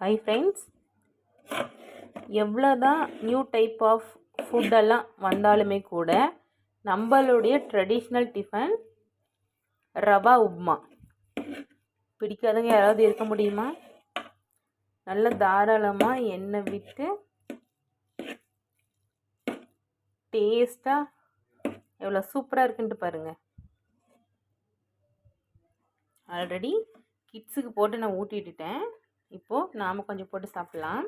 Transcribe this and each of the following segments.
Hi friends எவ்வளோ தான் new type of ஃபுட்டெல்லாம் வந்தாலுமே கூட நம்மளுடைய ட்ரெடிஷ்னல் டிஃபன் ரவா உப்மா. பிடிக்காதவங்க யாராவது இருக்க முடியுமா? நல்ல தாராளமாக எண்ணெய் விட்டு டேஸ்ட்டாக எவ்வளோ சூப்பராக இருக்குன்ட்டு பாருங்கள் ஆல்ரெடி கிட்ஸுக்கு போட்டு நான் ஊட்டிவிட்டுட்டேன் இப்போது நாம் கொஞ்சம் போட்டு சாப்பிட்லாம்.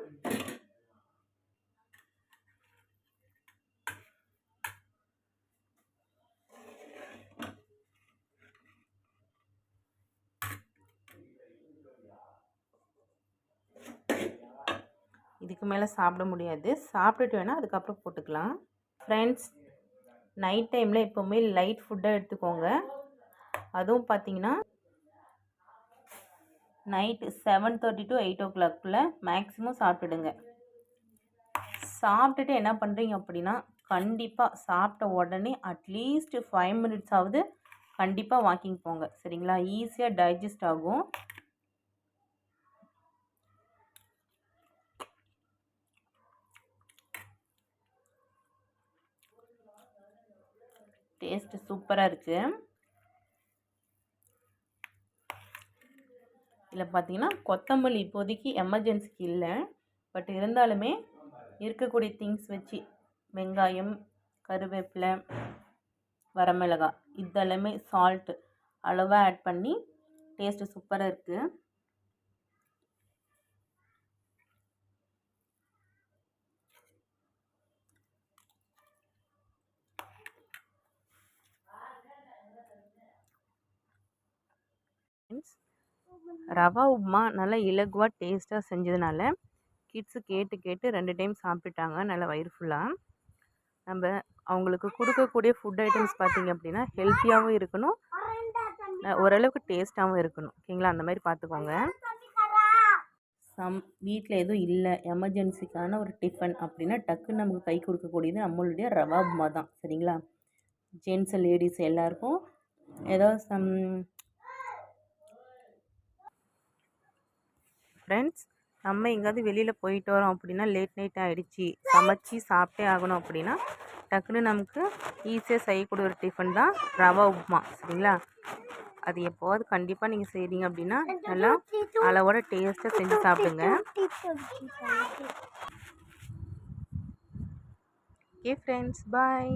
இதுக்கு மேலே சாப்பிட முடியாது. சாப்பிட்டுட்டு வேணால் அதுக்கப்புறம் போட்டுக்கலாம். ஃப்ரெண்ட்ஸ் நைட் டைமில் எப்போவுமே லைட் ஃபுட்டாக எடுத்துக்கோங்க. அதுவும் பார்த்தீங்கன்னா night seven thirty to eight ஓ கிளாக்குள்ளே மேக்ஸிமம் சாப்பிட்டுடுங்க. சாப்பிட்டுட்டு என்ன பண்ணுறீங்க அப்படின்னா கண்டிப்பாக சாப்பிட்ட உடனே அட்லீஸ்ட் ஃபைவ் மினிட்ஸ் ஆகுது கண்டிப்பாக வாக்கிங் போங்க. சரிங்களா? ஈஸியாக டைஜஸ்ட் ஆகும். டேஸ்ட்டு சூப்பராக இருக்குது இதில் பார்த்தீங்கன்னா கொத்தமல்லி இப்போதைக்கு எமர்ஜென்சிக்கு இல்லை. பட் இருந்தாலுமே இருக்கக்கூடிய திங்ஸ் வச்சு வெங்காயம் கருவேப்பிலை வரமிளகாய் இதெல்லாமே சால்ட்டு அளவாக ஆட் பண்ணி டேஸ்ட்டு சூப்பராக இருக்குது ரவா உப்புமா நல்லா இலகுவாக டேஸ்ட்டாக செஞ்சதுனால கிட்ஸு கேட்டு கேட்டு ரெண்டு டைம் சாப்பிட்டுட்டாங்க. நல்லா வயிறு ஃபுல்லாக நம்ம அவங்களுக்கு கொடுக்கக்கூடிய ஃபுட் ஐட்டம்ஸ் பார்த்திங்க அப்படின்னா ஹெல்த்தியாகவும் இருக்கணும். ஓரளவுக்கு டேஸ்ட்டாகவும் இருக்கணும். ஓகேங்களா அந்த மாதிரி பார்த்துக்கோங்க சம் வீட்டில் எதுவும் இல்லை. எமர்ஜென்சிக்கான ஒரு டிஃபன் அப்படின்னா டக்குன்னு நமக்கு கை கொடுக்கக்கூடியது நம்மளுடைய ரவா உப்புமா தான். சரிங்களா? ஜென்ஸு லேடிஸ் எல்லாருக்கும் ஏதோ சம் ஃப்ரெண்ட்ஸ் நம்ம எங்கேயாவது வெளியில் போயிட்டு வரோம் அப்படின்னா லேட் நைட் ஆகிடுச்சி சமைச்சி சாப்பிட்டே ஆகணும் அப்படின்னா டக்குன்னு நமக்கு ஈஸியாக செய்யக்கூடிய ஒரு டிஃபன் தான் ரவா உப்புமா சரிங்களா? அது எப்போவாது கண்டிப்பாக நீங்கள் செய்கிறீங்க அப்படின்னா நல்லா அளவோட டேஸ்ட்டாக செஞ்சு சாப்பிடுங்க. Okay friends bye